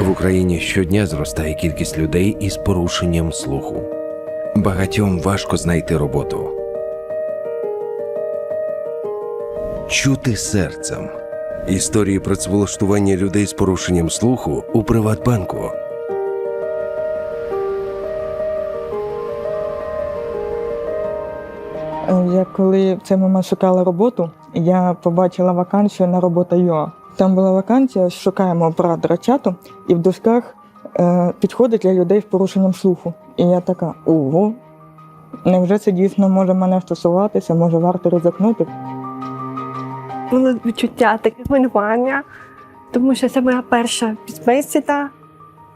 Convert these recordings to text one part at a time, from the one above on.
В Україні щодня зростає кількість людей із порушенням слуху. Багатьом важко знайти роботу. Чути серцем. Історії працевлаштування людей з порушенням слуху у Приватбанку. Е, Я коли в цей момент шукала роботу, я побачила вакансію на робота ЮА. Там була вакансія, шукаємо оператора чату, і в дужках е, підходить для людей з порушенням слуху. І я така: ого, невже це дійсно може мене стосуватися, може варто ризикнути? було відчуття таке хвилювання, тому що це моя перша співбесіда,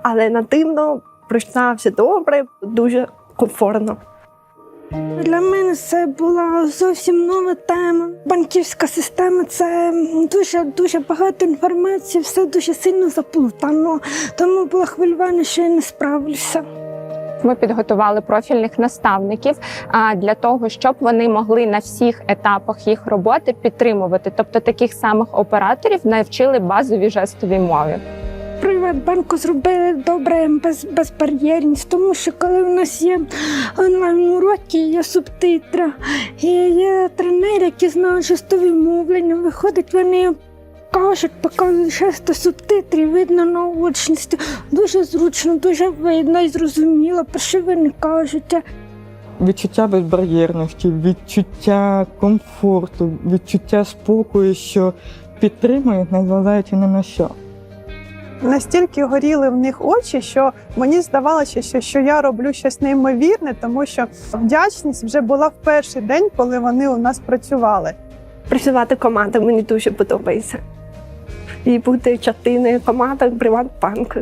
але надивно пройшла все добре, дуже комфортно. Для мене це була зовсім нова тема. Банківська система це дуже дуже багато інформації, все дуже сильно заплутано. Тому було хвилювання, що я не справлюся. Ми підготували профільних наставників для того, щоб вони могли на всіх етапах їх роботи підтримувати. Тобто таких самих операторів навчили базові жестові мові. Приватбанку зробили добре без, безбар'єрність, тому що коли у нас є онлайн уроки, є субтитри, і є тренери, які знають жестові мовлення, виходить, вони кажуть, показують жести субтитрів, видно на очності. Дуже зручно, дуже видно і зрозуміло, про що вони кажуть. Відчуття безбар'єрності, відчуття комфорту, відчуття спокою, що підтримують, незважаючи ні на що. Настільки горіли в них очі, що мені здавалося, що, що я роблю щось неймовірне, тому що вдячність вже була в перший день, коли вони у нас працювали. Працювати команда мені дуже подобається. І бути частиною команди Приватбанку.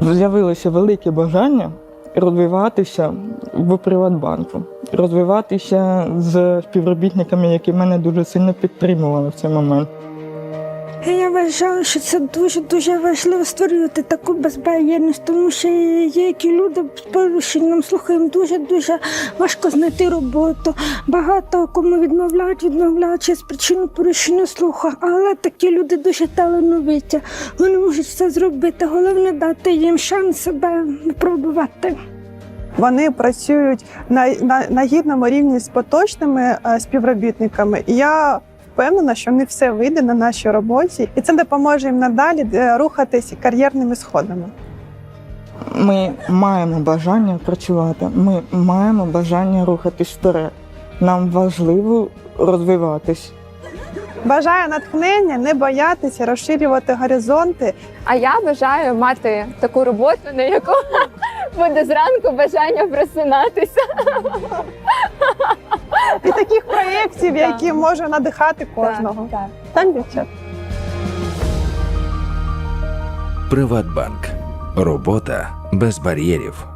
З'явилося велике бажання розвиватися в Приватбанку, розвиватися з співробітниками, які мене дуже сильно підтримували в цей момент. Я вважаю, що це дуже дуже важливо створювати таку безбар'єрність, тому що які люди з порушенням слуху, їм дуже дуже важко знайти роботу. Багато кому відмовляють, відмовляють через причину порушення слуху, але такі люди дуже талановиті. Вони можуть все зробити. Головне дати їм шанс себе випробувати. Вони працюють на, на, на гідному рівні з поточними е, співробітниками. Я впевнена, що не все вийде на нашій роботі, і це допоможе їм надалі е, рухатись кар'єрними сходами. Ми маємо бажання працювати, ми маємо бажання рухатись вперед. Нам важливо розвиватись. Бажаю натхнення, не боятися, розширювати горизонти А я бажаю мати таку роботу, на яку буде зранку бажання просинатися. проєктів, які може надихати кожного. Так, Так, дівчат? Приватбанк. Робота без бар'єрів.